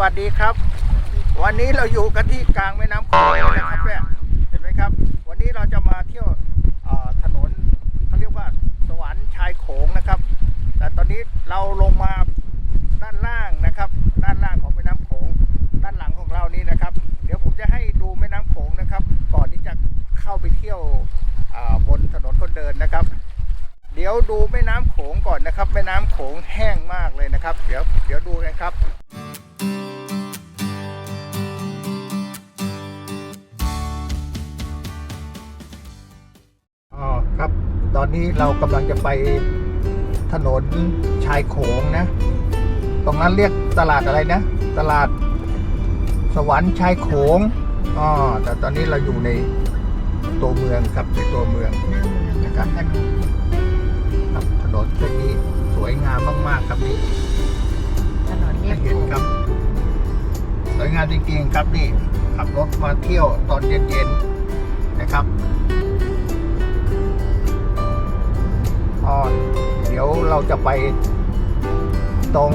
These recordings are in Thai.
วัสดีครับ วันนี้เราอยู่กันที่กลางแม่น้ำโขงนะครับเนี่ยเห็นไหมครับ วันนี้เราจะมาเที่ยวถนนเขาเรียกว่าสวรรค์ชายโขงนะครับ แต่ตอนนี้เราลงมาด้านล่างนะครับ ด้านล่างของแม่น้ำโขงด้านหลังของเรานี่นะครับ เดี๋ยวผมจะให้ดูแม่น้ำโขงนะครับ ก่อนที่จะเข้าไปเที่ยวบนถนนคนเดินนะครับ เดี๋ยวดูแม่น้ำโขงก่อนนะครับ แม่น้ำโขงแห้งมากเลยนะครับ เดี๋ยวเดี๋ยวดูกันครับ ตอนนี้เรากำลังจะไปถนนชายโขงนะ ตรงนั้นเรียกตลาดอะไรนะ ตลาดสวรรค์ชายโขงอ๋อแต่ตอนนี้เราอยู่ในตัวเมืองครับในตัวเมืองนะครับครับถนนเส้นนี้สวยงามมาก ๆ ครับนี่ถนนเรียบเห็นคครับ สวยงามจริงๆครับนี่ขับรถมาเที่ยวตอนเย็น ๆ นะครับ อ๋อเดี๋ยวเราจะไปตรง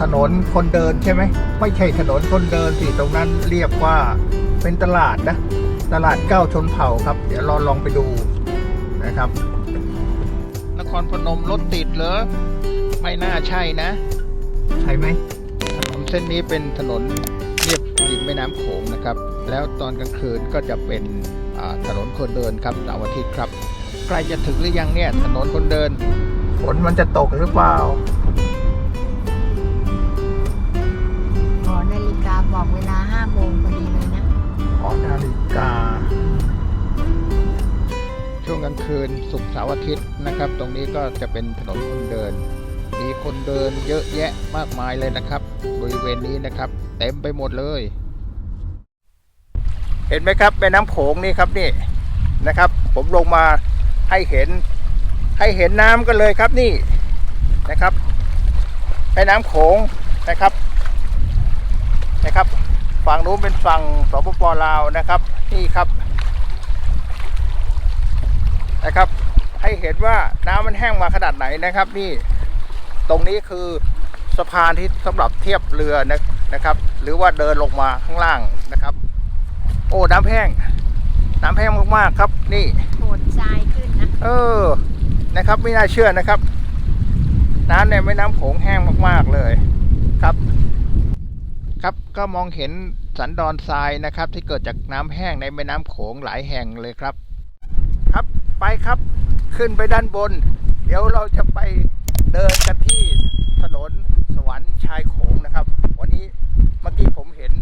ถนนคนเดินใช่ไหม ไม่ใช่ถนนคนเดินสิตรงนั้นเรียกว่าเป็นตลาดนะ ตลาดเก้าชนเผ่าครับ เดี๋ยวเราลองไปดูนะครับ นครพนมรถติดเหรอ ไม่น่าใช่นะ ใช่ไหมถนนเส้นนี้เป็นถนนเรียบริมแม่น้ำโขงนะครับ แล้วตอนกลางคืนก็จะเป็นอ่าถนนคนเดินครับเสาร์อาทิตย์ครับ ใกล้จะถึงหรือยังเนี่ย ถนนคนเดิน ฝนมันจะตกหรือเปล่า หอนาฬิกาบอกเวลา5โมงพอดีเลยนะ หอนาฬิกา ช่วงกลางคืนศุกร์เสาร์อาทิตย์นะครับ ตรงนี้ก็จะเป็นถนนคนเดิน มีคนเดินเยอะแยะมากมายเลยนะครับ บริเวณนี้นะครับ เต็มไปหมดเลย เห็นไหมครับแม่น้ำโขงนี่ครับนี่นะครับ ผมลงมา ให้เห็นให้เห็นน้ำกันเลยครับนี่นะครับแม่น้ำโขงนะครับนะครับ ฝั่งนู้นเป็นฝั่งสปปลาวนะครับนี่ครับนะครับ ให้เห็นว่าน้ำมันแห้งมาขนาดไหนนะครับ นี่ตรงนี้คือสะพานที่สำหรับเทียบเรือนะนะครับ หรือว่าเดินลงมาข้างล่างนะครับ โอ้น้ำแห้ง น้ำแห้งมากๆครับ นี่โหดทรายขึ้น เออนะครับไม่น่าเชื่อนะครับน้ำในแม่น้ำโขงแห้งมาก ๆเลยครับ ครับก็มองเห็นสันดอนทรายนะครับ ที่เกิดจากน้ำแห้งในแม่น้ำโขงหลายแห่งเลยครับ ครับไปครับขึ้นไปด้านบน เดี๋ยวเราจะไปเดินกันที่ถนนสวรรค์ชายโขงนะครับ วันนี้เมื่อกี้ผมเห็น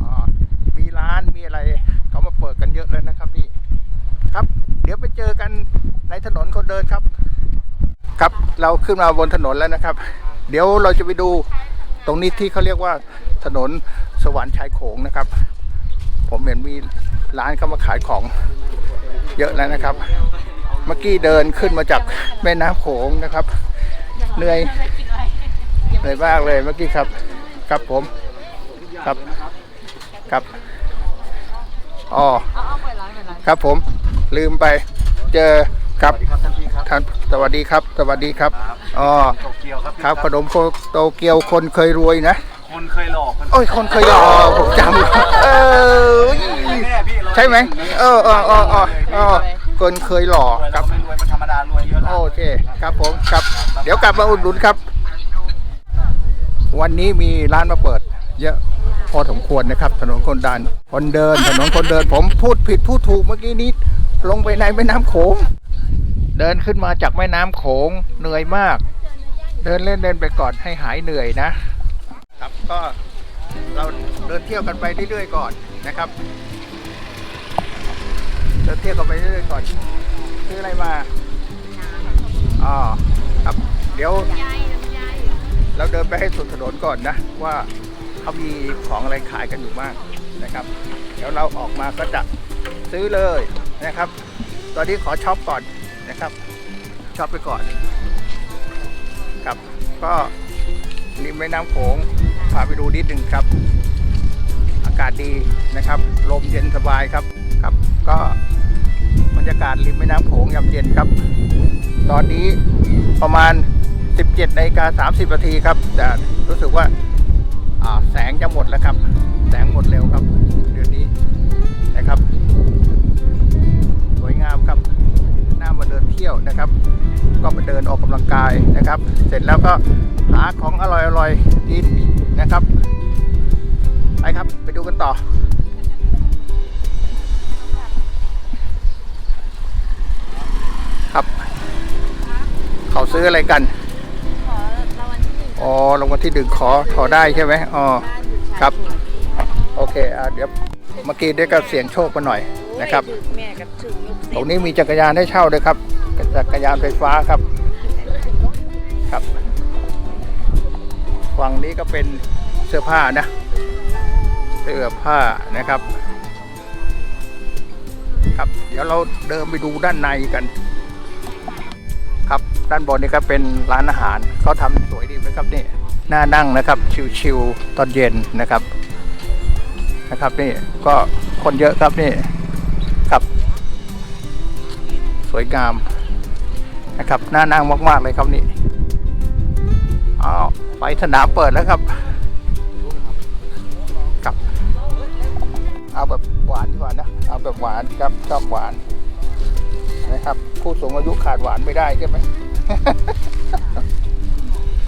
อ่ามีร้านมีอะไรเขามาเปิดกันเยอะเลยนะครับนี่ ครับ เดี๋ยวไปเจอกันในถนนคนเดินครับ ครับเราขึ้นมาบนถนนแล้วนะครับ เดี๋ยวเราจะไปดูตรงนี้ที่เขาเรียกว่าถนนสวรรค์ชายโขงนะครับ ผมเห็นมีร้านเข้ามาขายของเยอะแล้วนะครับ เมื่อกี้เดินขึ้นมาจากแม่น้ำโขงนะครับ เหนื่อยเหนื่อยมากเลยเมื่อกี้ครับ ครับผมครับครับอ๋อครับผม ลืมไป เจอครับสวัสดีครับท่านพี่ครับท่านสวัสดีครับสวัสดีครับอ๋อโตเกียวครับพี่ครับขนมโตเกียวคนเคยรวยนะคนเคยหลอกคนโอ้ยคนเคยรอผมจำเออไม่แน่พี่เราใช่ไหมเออเออเออเออเออคนเคยหล่อรวยคแล้รัวบไม่รวยมันธรรมดารวยเยอะแล้วโอเคครับผมครับ เดี๋ยวกลับมาอุดหนุนครับ วันนี้มีร้านมาเปิด เยอะพอสมควรนะครับ ถนนคนเดินคนเดิน ถนนคนเดินผมพูดผิดพูดถูกเมื่อกี้นี้ ลงไปในแม่น้ำโขง เดินขึ้นมาจากแม่น้ำโขงเหนื่อยมาก เดินเล่นเดินไปก่อนให้หายเหนื่อยนะ ครับก็เราเดินเที่ยวกันไปเรื่อยๆก่อนนะครับ เดินเที่ยวกันไปเรื่อยๆก่อนซื้ออะไรมาอ๋อครับเดี๋ยว เราเดินไปให้สุดถนนก่อนนะ ว่าเขามีของอะไรขายกันอยู่มากนะครับ เดี๋ยวเราออกมาก็จะซื้อเลย นะครับ ตอนนี้ขอช็อปก่อนนะครับช็อปไปก่อนครับ ก็ริมแม่น้ำโขงพาไปดูนิดหนึ่งครับ อากาศดีนะครับ ลมเย็นสบายครับครับ ก็บรรยากาศริมแม่น้ำโขงยามเย็นครับ ตอนนี้ประมาณ 17นาฬิกา30นาทีครับ แต่รู้สึกว่าาแสงจะหมดแล้วครับ แสงหมดเร็วครับ เดือนนี้นะครับามครับน่ามาเดินเที่ยวนะครับ ก็มาเดินออกกำลังกายนะครับ เสร็จแล้วก็หาของอร่อยๆกินนะครับไปครับไปดูกันต่อครับ เขาซื้ออะไรกันขอรางวัลที่หนึ่งอ๋อรางวัลที่ดึงขอขอได้ใช่ไหมอ๋อบ้านอยู่ชายครับเขตโอเคอะเดี๋ยวเมื่อกี้ได้ก็เสียงโชคมาหน่อย นะครับโอ้ยแม่กับถึงลูกตรงนี้มีจักรยานให้เช่าด้วยครับ จักรยานไฟฟ้าครับ ครับ ฝั่งนี้ก็เป็นเสื้อผ้านะ เสื้อผ้านะครับ ครับ เดี๋ยวเราเดินไปดูด้านในกัน ครับด้านบนนี่ก็เป็นร้านอาหารเขาทำสวยดีนะครับนี่น่านั่งนะครับชิวๆตอนเย็นนะครับนะครับนี่ก็คนเยอะครับนี่ครับ สวยงามนะครับน่านั่งมาก ๆ เลยครับนี่อ้าวไฟสนามเปิดแล้วครับครับเอาแบบหวานดีกว่านะเอาแบบหวานครับชอบหวานนะครับผู้สูงอายุขาดหวานไม่ได้ใช่ไหม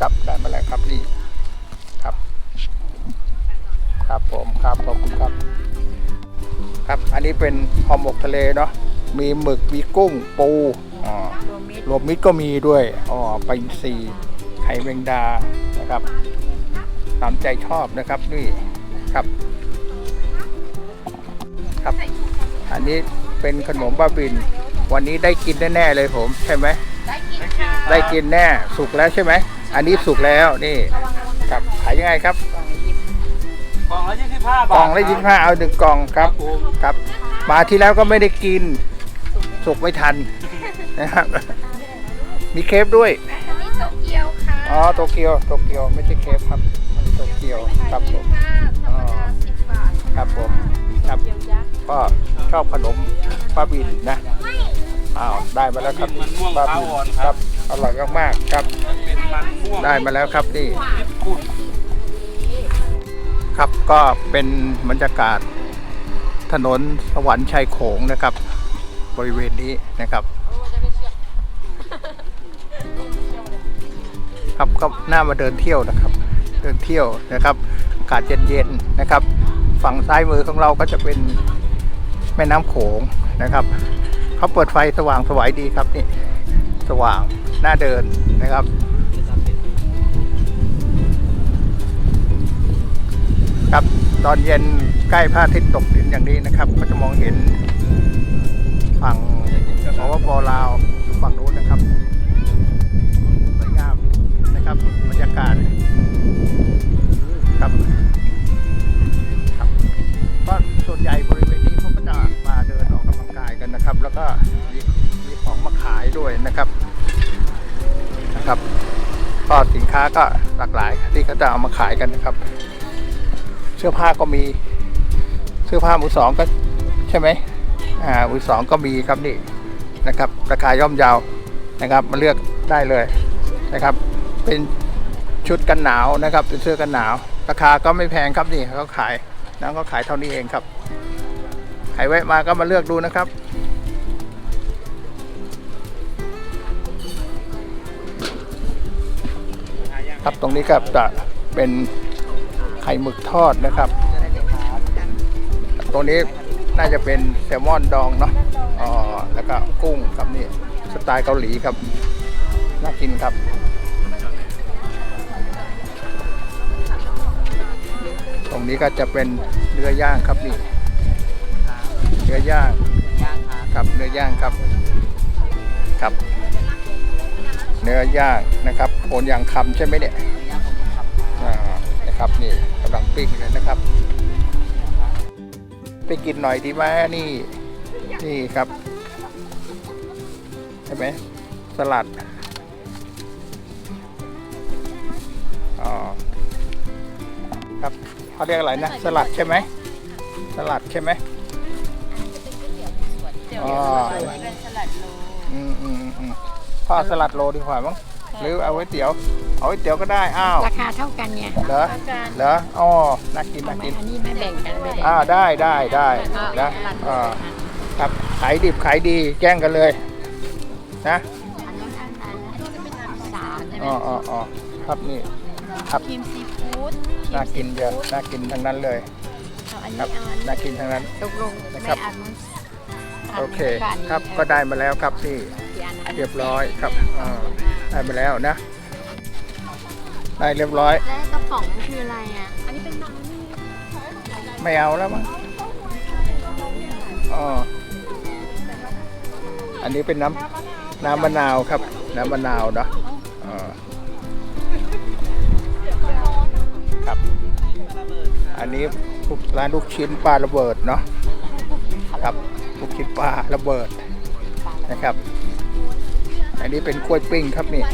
ครับได้มาแล้วครับนี่ครับ ครับผมครับขอบคุณครับ ครับอันนี้เป็นหอหมกทะเลเนาะ มีหมึกมีกุ้งปูอ๋อรวมมิตรรวมมิตรก็มีด้วยอ๋อปลาอินทรีไข่แมงดานะครับตามใจชอบนะครับนี่ครับ ครับ อันนี้เป็นขนมบ้าบิน วันนี้ได้กินแน่ๆเลยผมใช่ไหมได้กินค่ะได้กินแน่สุกแล้วใช่ไหมอันนี้สุกแล้วนี่ครับขายยังไงครับกล่องละยี่สิบห้าบาทกล่องละยี่สิบห้าเอาหนึ่งกล่องครับผมครับ มาที่แล้วก็ไม่ได้กิน สุกไม่ทันนะครับ มีเคฟด้วย อันนี้โตเกียวค่ะอ๋อโตเกียวโตเกียวไม่ใช่เคฟครับโตเกียวครับผมค่ะธรรมดาสิบบาทครับผมครับเกียวยักษ์ก็ชอบขนมป้าบินนะอ้าวได้มาแล้วครับมันม่วงป้าข้าวบินอ่อนคครัรับ บอร่อยมากๆครับ มันเป็นมันม่วงได้มาแล้วครับนี่ ญี่ปุ่น ครับก็เป็นบรรยากาศถนนสวรรค์ชัยโขงนะครับ บริเวณนี้นะครับครับก็น่ามาเดินเที่ยวนะครับ เดินเที่ยวนะครับอากาศเย็นๆนะครับ ฝั่งซ้ายมือของเราก็จะเป็นแม่น้ำโขงนะครับเขาเปิดไฟสว่างสวยดีครับนี่สว่างน่าเดินนะครับครับตอนเย็นใกล้พระอาทิตย์ตกดินอย่างนี้นะครับ ก็จะมองเห็น ฝั่งสวปลาวอยู่ฝั่งนู้นนะครับสวยงามนะครับบรรยากาศครับครับก็ส่วนใหญ่บริเวณนี้เขาก็จะมาเดินออกกำลังกายกันนะครับ แล้วก็มีมีของมาขายด้วยนะครับนะครับก็สินค้าก็หลากหลายที่เขาจะเอามาขายกันนะครับ เสื้อผ้าก็มีเสื้อผ้ามือสองก็ใช่ไหม อ่ามือสองก็มีครับนี่นะครับ ราคาย่อมเยาวนะครับมาเลือกได้เลยนะครับ เป็นชุดกันหนาวนะครับเป็นเสื้อกันหนาว ราคาก็ไม่แพงครับนี่เขาขายน้องก็ขายเท่านี้เองครับใครแวะมาก็มาเลือกดูนะครับครับตรงนี้ก็จะเป็นไข่หมึกทอดนะครับ ตรงนี้ น่าจะเป็นแซลมอนดองเนาะอ๋อแล้วก็กุ้งครับนี่สไตล์เกาหลีครับ น่ากินครับ ตรงนี้ก็จะเป็นเนื้อย่างครับนี่เนื้อย่างครับเนื้อย่างครับครับ เนื้อย่างนะครับโคนยางคำใช่ไหมเนี่ยอ่านะครับนี่กำลังปิ้งเลยนะครับ ไปกินหน่อยดีไหมนี่ นี่ครับใช่ไหมสลัดอ๋อครับเขาเรียกอะไรนะสลัดใช่ไหมสลัดใช่ไหมเดี๋ยวอ๋อส่วนนี้เป็นสลัดโลอืมอืมอืมพ่อสลัดโลดีกว่ามั้งหรือเอาไว้เตี๋ยว เอาไว้เตี๋ยวก็ได้ อ้าว ราคาเท่ากันเนี่ยเหรอ เหรอ อ๋อ น่ากิน เอาน่าไหมกิน อันนี้ไม่แบ่งกันไม่แบ่งอ่า ได้ได้ได้นะอ่าครับ ขายดิบขายดีแกล้งกันเลย นะอันนั้นอันนั้นสามใช่ไหมอ๋ออ๋ออ๋อครับนี่ครับครีมซีฟู้ดน่ากินเยอะ น่ากินทั้งนั้นเลย เอาอันครันี้บเอาอันนี้น่ากินทั้งนั้น ตกลงนะไม่ครับ เอานู้นโอเคาอันนี้ครับ ก็ได้มาแล้วครับนี่กี่อันนะเรียบร้อยครับอ่าได้มาแล้วนะ ได้เรียบร้อย แล้วกระป๋องคืออะไรอะ อันนี้เป็นน้ำนี่ไม่เอาแล้วมั้งอ๋ออันนี้เป็นน้ำน้ำมะนาวครับ น้ำมะนาวเนาะอ่าครับ อันนี้ร้านลูกชิ้นปลาระเบิดเนาะครับลูกชิ้นปลาระเบิดนะครับ อันนี้เป็นกล้วยปิ้งครับนี่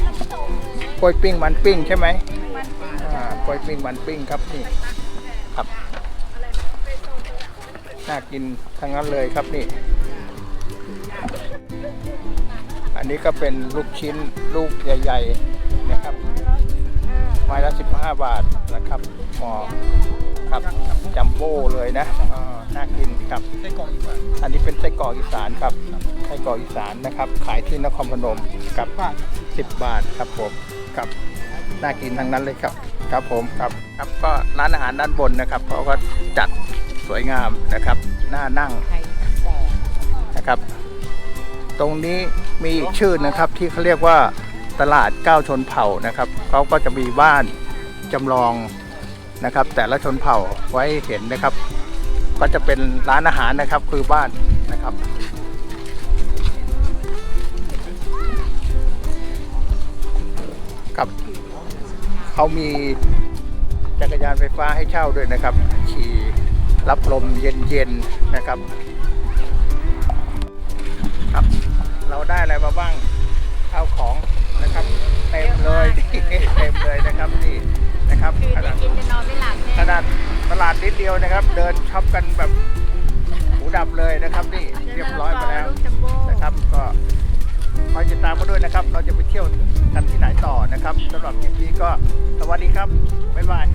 กล้วยปิ้งมันปิ้งใช่ไหมอ่า กล้วยปิ้งมันปิ้งครับนี่ครับน่ากินทั้งนั้นเลยครับนี่ อันนี้ก็เป็นลูกชิ้นลูกใหญ่ ๆ นะครับไม้ละ15 บาทนะครับหมอครับจัมโบ้เลยนะอ่าน่ากินครับไส้กรอกอีกว่าอันนี้เป็นไส้กรอกอีสานครับไส้กรอกอีสานนะครับ ขายที่นครพนมกับบาท10 บาทครับผมครับน่ากินทั้งนั้นเลยครับ ครับผมครับครับก็ร้านอาหารด้านบนนะครับเขาก็จัดสวยงามนะครับน่านั่งนะครับ ตรงนี้มีอีกชื่อนะครับที่เขาเรียกว่าตลาดเก้าชนเผ่านะครับเขาก็จะมีบ้านจำลองนะครับ แต่ละชนเผ่าไว้เห็นนะครับ ก็จะเป็นร้านอาหารนะครับคือบ้านนะครับครับ เขามีจักรยานไฟฟ้าให้เช่าด้วยนะครับ ขี่รับลมเย็นๆนะครับครับ เราได้อะไรมาบ้างข้าวของนะครับ เต็มเลยเต็มเลยนะครับนี่นะครับคือขได้นาดกินจะนอนไม่หลับขแน่นาดตลาดนิดเดียวนะครับ เดินช็อปกันแบบหูดับเลยนะครับนี่ ด้วยนะครับ เราจะไปเที่ยวกันที่ไหนต่อนะครับสำหรับคลิปนี้ก็สวัสดีครับ บ๊ายบาย